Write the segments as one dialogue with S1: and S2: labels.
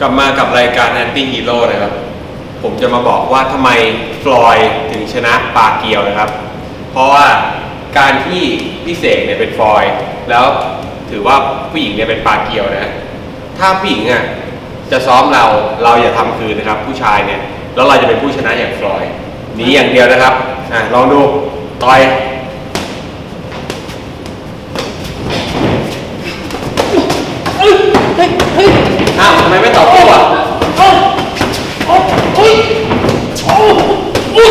S1: กลับมากับรายการแอนตี้ฮีโร่นะครับ ผมจะมาบอกว่าทำไมฟลอยด์ถึงชนะปาเกียวนะครับ เพราะว่าการที่พี่เสกเนี่ยเป็นฟลอยด์แล้วถือว่าผู้หญิงเนี่ยเป็นปาเกียวนะ ถ้าผู้หญิงอะจะซ้อมเราเราอย่าทำคืนนะครับ ผู้ชายเนี่ยแล้วเราจะเป็นผู้ชนะอย่างฟลอยด์หนีอย่างเดียวนะครับอะลองดูต่อย
S2: เฮ้ยเฮ้ยเฮ้ย
S1: อ้าวทำไมไม่ตอบโต้อะ
S2: โอ้โอ้โอ้ยโอ้โอ้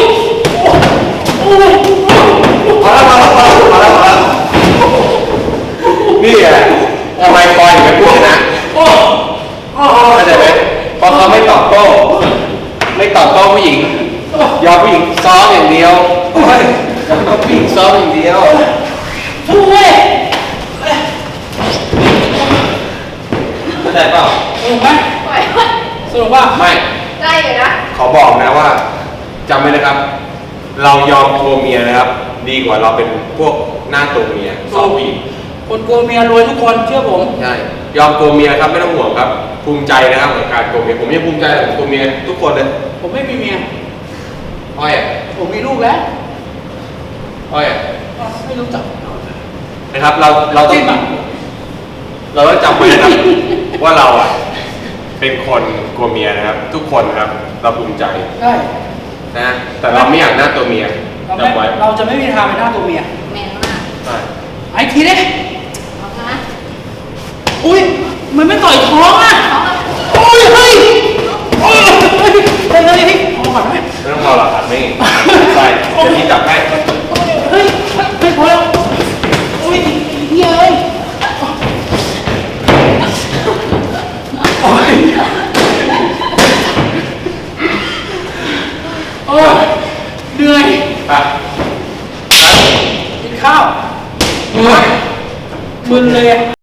S2: โอ้
S1: พอแล้วพอแล้วพอแล้วพอแล้วพอแล้วนี่แหละทำไมฟลอยถึงเป็นผู้ชนะเข้าใจไหมเพราะเขาไม่ตอบโต้ไม่ตอบโต้ผู้หญิง ยอมผู้หญิงซ้อมอย่างเดียวยอมผู้หญิงซ้อมอย่างเดียว
S2: ช่วย
S1: เข้าใจเปล่า
S2: สนุกไหมสนุกป่ะ
S1: ไม่
S3: ได้อยู่นะ
S1: ขอบอกนะว่าจำไว้นะครับ เรายอมตัวเมียนะครับ ดีกว่าเราเป็นพวกหน้าตัวเมียซ้อมผู้หญิง
S2: คนกลัวเมียรวยทุกคนเชื่อผม
S1: ใช่ยอมตัวเมียครับไม่ต้องห่วงครับภูมิใจนะครับกับการตัวเมียผมยังภูมิใจกับตัวเมียทุกคนเลย
S2: ผมไม่มีเมีย
S1: อ้อยอะ
S2: ผมมีลูกแล้ว
S1: อ้อยอะ
S2: ไม่รู้จัก
S1: นะครับ เราเราต้อง
S2: จริงปะ
S1: เราต้องจำไว้นะครับว่าเราอะเป็นคนกลัวเมียนะครับ ทุกคนนะครับ เราภูมิใจ
S2: ใช่
S1: นะ แต่เราไม่อยากหน้าตัวเมีย
S2: เราไม่
S1: จำไว้
S2: เราจะไม่มีทางเป็นหน้าตัวเมีย
S3: แมนมาก
S1: ใช่
S2: ไอ้ทีนี้
S3: เอานะ
S2: อุ้ยมันไม่ต่อยท้องอะ
S3: เอามา
S2: โอ้ยเฮ้ยโอ้ยเฮ้ยเฮ้ยเฮ้ยเฮ้ยเอาก่อนไหม
S1: ไม่ต้องรอหรอกครับไม่ใช่เดี๋ยวพี่จับให้
S2: เฮ้ยเฮ้ยพอแล้วโอ้ยเหี้ยเอ้ยโอ้ย โอ้ยเหนื่อย
S1: ไป
S2: กินข้าวมึนเลยอะ